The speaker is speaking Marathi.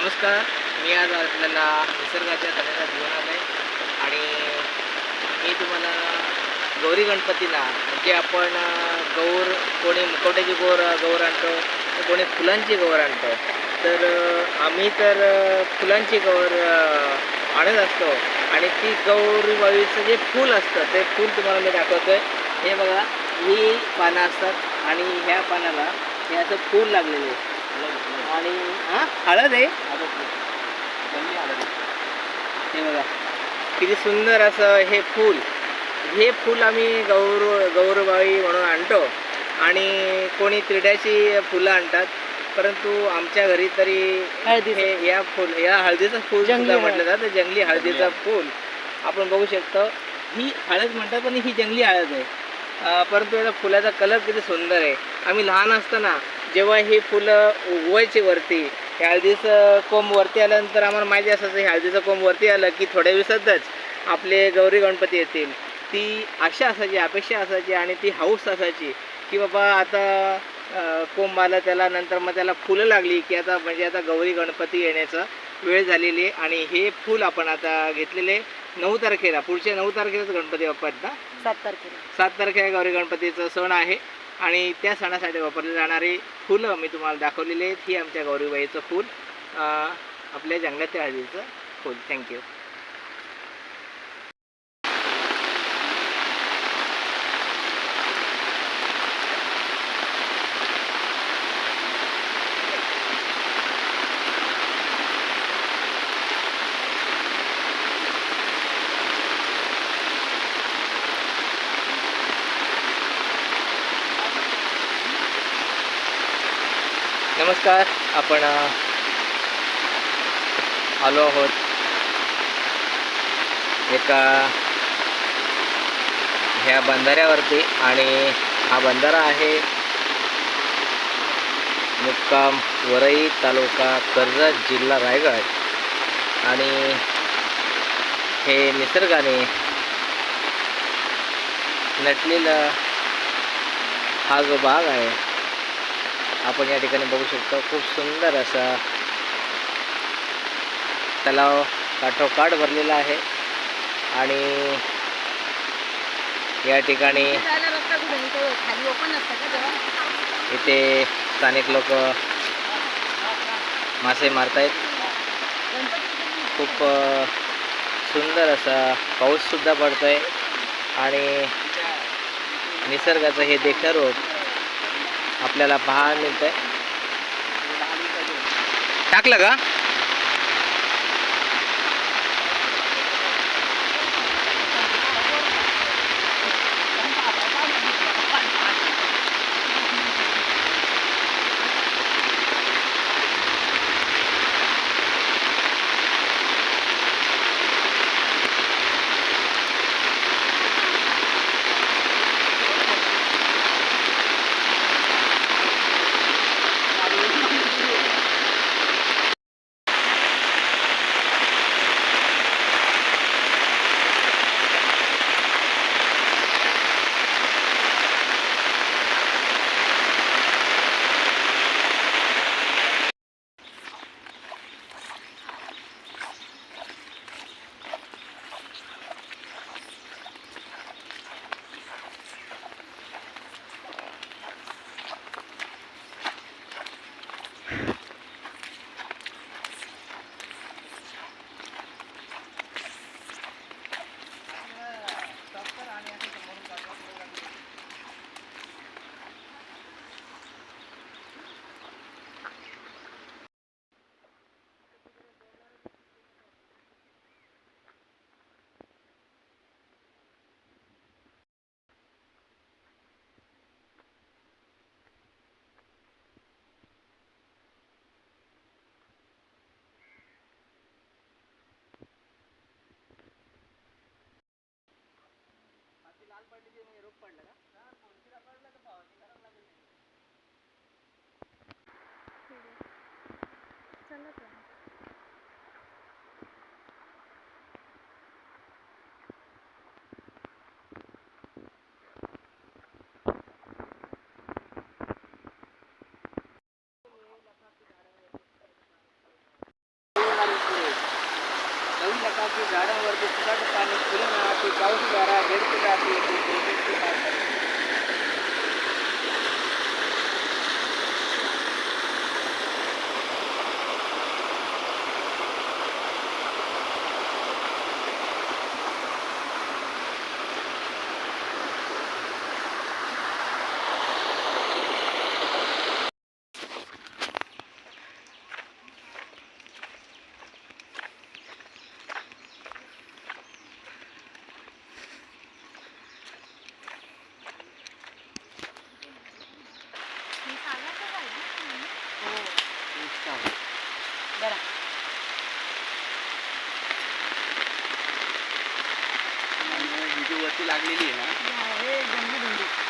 नमस्कार. मी आज आपल्याला निसर्गाच्या सगळ्यांना घेऊन आलो आहे. आणि मी तुम्हाला गौरी गणपतीला म्हणजे आपण गौर कोणी मुखवट्याची गौर गौर आणतो तर कोणी फुलांची गौर आणतो तर आम्ही तर फुलांची गौर आणत असतो. आणि ती गौरीबाईचं जे फूल असतं ते फूल तुम्हाला मी दाखवतो आहे हे बघा ही पानं असतात आणि ह्या पानाला हे असं फूल लागलेलं. आहे आणि हां? हळद आहे? हे बघा किती सुंदर असं हे फूल. हे फूल आम्ही गौर गौरबाई म्हणून आणतो. आणि कोणी त्रिड्याची फुलं आणतात परंतु आमच्या घरी तरी. हे या फुल या हळदीचं फूल जंगली सुद्धा. म्हटलं जातं जंगली हळदीचं फूल. आपण बघू शकतो ही हळद म्हणतात पण ही जंगली हळद आहे. परंतु याचा फुलाचा कलर किती सुंदर आहे. आम्ही लहान असताना जेव्हा ही फुलं उगवायची वरती हळदीचं कोंब वरती आल्यानंतर आम्हाला माहिती असायचं हे हळदीचं कोंब वरती आलं की थोड्या दिवसातच आपले गौरी गणपती येतील. ती आशा असायची अपेक्षा असायची आणि ती हाऊस असायची की बाबा आता कोंब आलं त्याला नंतर मग त्याला फुलं लागली की आता म्हणजे आता गौरी गणपती येण्याचा वेळ झालेली आहे आणि हे फूल आपण आता घेतलेले नऊ तारखेला पुढच्या नऊ तारखेलाच गणपती बाप्पा आहेत ना सात तारखेला. सात तारखेला गौरी गणपतीचा सण आहे. आणि त्या सणासाठी वापरले जाणारी फुलं मी तुम्हाला दाखवलेली आहेत. ही आमच्या गौरीबाईचं फूल आपल्या जंगलातील हळदीचं फूल. थँक्यू नमस्कार आपण आलो आहोत. एका ह्या बंधाऱ्यावरती आणि हा बंधारा आहे मुक्काम वरई तालुका कर्जत जिल्हा रायगड. आणि हे निसर्गाने नटलेला हा जो बाग आहे आपण या ठिकाणी बघू शकतो खूप सुंदर असा तलाव काठोकाठ भरलेला आहे. आणि या ठिकाणी इथे स्थानिक लोक मासे मारतायत. खूप सुंदर असा पाऊससुद्धा पडतो आहे आणि निसर्गाचं हे देखणं रूप आपल्याला पाहायला मिळतंय. टाकलं का? नवीन की झाडांवरती फुकट पाणी फुलं ना ती पाऊस वारा भेटते जाते वरती लागलेली आहे ना?